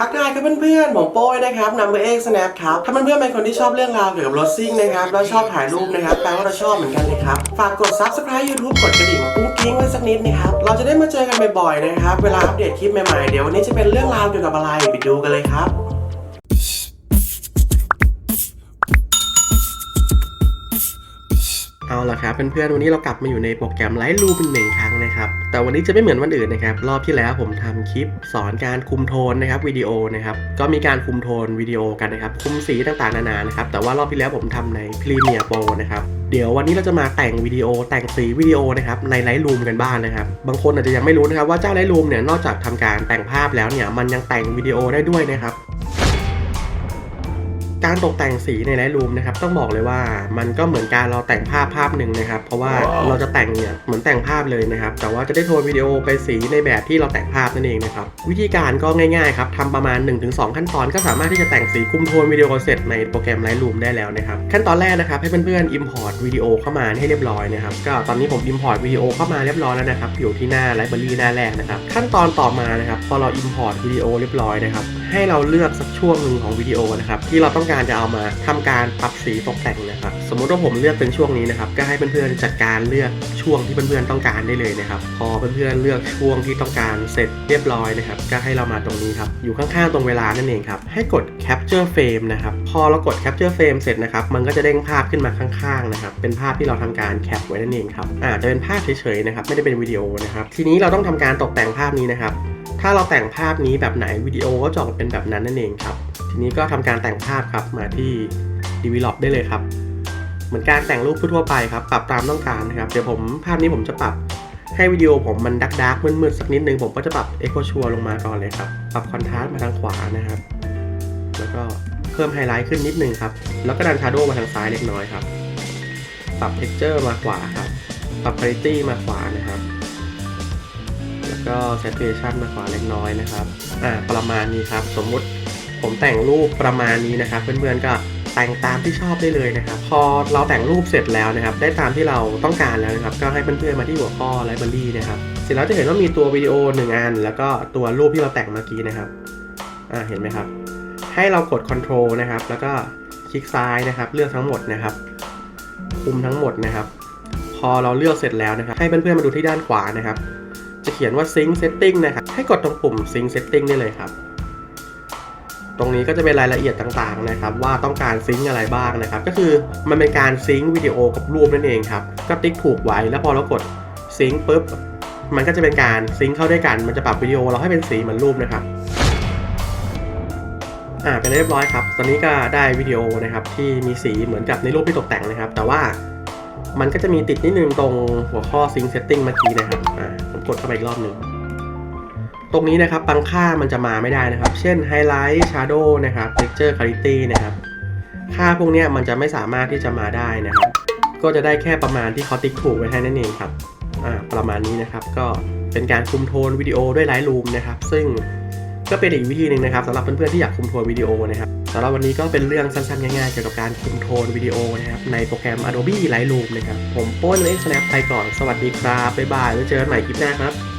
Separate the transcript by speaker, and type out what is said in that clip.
Speaker 1: ทักทายครับเพื่อนๆผมโป้ยนะครับนัมเบอร์เอ็กซ์แนปครับ ถ้าเพื่อนๆเป็นคนที่ชอบเรื่องราวเกี่ยวกับรถซิ่งนะครับ แล้วชอบถ่ายรูปนะครับ แปลว่าเราชอบเหมือนกันเลยครับ ฝากกด subscribe YouTube กดกระดิ่งกุ้งกิ้งไว้สักนิดนะครับ เราจะได้มาเจอกันบ่อยๆนะครับ เวลาอัปเดตคลิปใหม่ๆ เดี๋ยววันนี้จะเป็นเรื่องราวเกี่ยวกับอะไร ไปดูกันเลยครับ เอาละครับเพื่อนๆวันนี้เรากลับมาอยู่ในโปรแกรม Lightroom เป็นหนึ่งครั้งนะครับ แต่วันนี้จะไม่เหมือนวันอื่นนะครับ รอบที่แล้วผมทำคลิปสอนการคุมโทนนะครับวิดีโอนะครับก็มีการคุมโทนวิดีโอกันนะครับ คุมสีต่างๆนานานะครับแต่ว่ารอบที่แล้วผมทำใน Premiere Pro นะครับเดี๋ยววันนี้เราจะมาแต่งวิดีโอแต่งสีวิดีโอนะครับใน Lightroom กันบ้างนะครับบางคนอาจจะยังไม่รู้นะครับว่าเจ้า Lightroom เนี่ยนอกจากทำการแต่งภาพแล้วเนี่ยมันยังแต่งวิดีโอได้ด้วยนะครับ การตกแต่งสีใน Lightroom นะครับต้องบอกเลยว่ามันก็เหมือนการเราแต่งภาพภาพหนึ่งนะครับ เพราะว่าเราจะแต่งเนี่ยเหมือนแต่งภาพเลยนะครับ แต่ว่าจะได้โทนวิดีโอไปสีในแบบที่เราแต่งภาพนั่นเองนะครับวิธีการก็ง่ายๆครับทำประมาณ 1-2 ขั้นตอนก็สามารถที่จะแต่งสีคุมโทนวิดีโอเสร็จในโปรแกรม Lightroom ได้แล้วนะครับขั้นตอนแรกนะครับให้เพื่อนๆ import วิดีโอเข้ามาให้เรียบร้อยนะครับก็ตอนนี้ผม import วิดีโอเข้ามาเรียบร้อยแล้วนะครับอยู่ที่หน้า Library หน้าแรกนะครับขั้นตอนต่อมานะครับพอเรา import วิดีโอเรียบร้อยนะครับ ให้เราเลือกสักช่วงหนึ่งของวิดีโอนะครับที่เราต้องการจะเอามาทำการปรับสีตกแต่งนะครับสมมุติว่าผมเลือกเป็นช่วงนี้นะครับก็ให้เพื่อนๆจัดการเลือกช่วงที่เพื่อนๆต้องการได้เลยนะครับพอเพื่อนๆเลือกช่วงที่ต้องการเสร็จเรียบร้อยนะครับก็ให้เรามาตรงนี้ครับอยู่ข้างๆตรงเวลานั่นเองครับให้กด capture frame นะครับพอเรากด capture frame เสร็จนะครับมันก็จะเด้งภาพขึ้นมาข้างๆนะครับเป็นภาพที่เราทำการแคปไว้นั่นเองครับอาจจะเป็นภาพเฉยๆนะครับไม่ได้เป็นวิดีโอนะครับทีนี้เราต้องทำการตกแต่งภาพนี้นะครับถ้าเราแต่งภาพนี้แบบไหนวิดีโอก็จะออกเป็นแบบนั้นนั่นเองครับ ทีนี้ก็ทำการแต่งภาพครับมาที่ develop ได้เลยครับ เหมือนการแต่งรูปทั่วไปครับ ปรับตามต้องการนะครับ เดี๋ยวผมภาพนี้ผมจะปรับให้วิดีโอผมมันดักดักมืดๆสักนิดนึงผมก็จะปรับ Echo Shore ลงมาก่อนเลยครับ ปรับคอนทราสต์มาทางขวานะครับ แล้วก็เพิ่มไฮไลท์ขึ้นนิดนึงครับ แล้วก็ดัน Shadow มาทางซ้ายเล็กน้อยครับ ปรับ Texture มาขวาครับ ปรับ Quality มาขวานะครับ แล้วก็ saturation มาขวาเล็กน้อยนะครับ อ่าประมาณนี้ครับ สมมุติผมแต่งรูปประมาณนี้นะครับ เพื่อนๆก็แต่งตามที่ชอบได้เลยนะครับ พอเราแต่งรูปเสร็จแล้วนะครับ ได้ตามที่เราต้องการแล้วนะครับ ก็ให้เพื่อนๆมาที่หัวข้อ library นะครับ เสร็จแล้วจะเห็นว่ามีตัววิดีโอหนึ่งอัน แล้วก็ตัวรูปที่เราแต่งเมื่อกี้นะครับอ่าเห็นไหมครับ ให้เรากด control นะครับ แล้วก็คลิกซ้ายนะครับ เลือกทั้งหมดนะครับคุมทั้งหมดนะครับ พอเราเลือกเสร็จแล้วนะครับ ให้เพื่อนๆมาดูที่ด้านขวานะครับ จะเขียนว่า Sync Setting นะครับ ให้กดตรงปุ่ม Sync Setting ได้เลยครับ ตรงนี้ก็จะเป็นรายละเอียดต่างๆนะครับ ว่าต้องการซิงค์อะไรบ้างนะครับ ก็คือมันเป็นการซิงค์วิดีโอกับรูปนั่นเองครับ ก็ติ๊กถูกไว้แล้วพอเรากดซิงค์ปุ๊บ มันก็จะเป็นการซิงค์เข้าด้วยกัน มันจะปรับวิดีโอเราให้เป็นสีเหมือนรูปนะครับอ่าเป็นเรียบร้อยครับ ตอนนี้ก็ได้วิดีโอนะครับที่มีสีเหมือนกับในรูปที่ตกแต่งนะครับ แต่ว่ามันก็จะมีติดนิดนึงตรงหัวข้อ Sync Setting เมื่อกี้นะครับอ่า กดเข้าไปอีกรอบหนึ่ง ตรงนี้นะครับบางค่ามันจะมาไม่ได้นะครับ เช่นไฮไลท์ชาร์โดนะครับเท็กเจอร์คาลิตี้นะครับ ค่าพวกนี้มันจะไม่สามารถที่จะมาได้นะครับ ก็จะได้แค่ประมาณที่เขาติ๊กถูกไว้ให้นั่นเองครับ อ่า ประมาณนี้นะครับ ก็เป็นการคุมโทนวิดีโอด้วยไลท์รูมนะครับ ซึ่ง ก็เป็นอีกวิธีหนึ่งนะครับสำหรับเพื่อนๆที่อยากคุมโทนวิดีโอนะครับสำหรับวันนี้ก็เป็นเรื่องสั้นๆ ง่ายๆ เกี่ยวกับการคุมโทนวิดีโอนะครับในโปรแกรม Adobe Lightroom นะครับ ผมโป้นเอ็กซ์แนปไปก่อน สวัสดีครับ บ๊ายบายไว้เจอกันใหม่คลิปหน้าครับ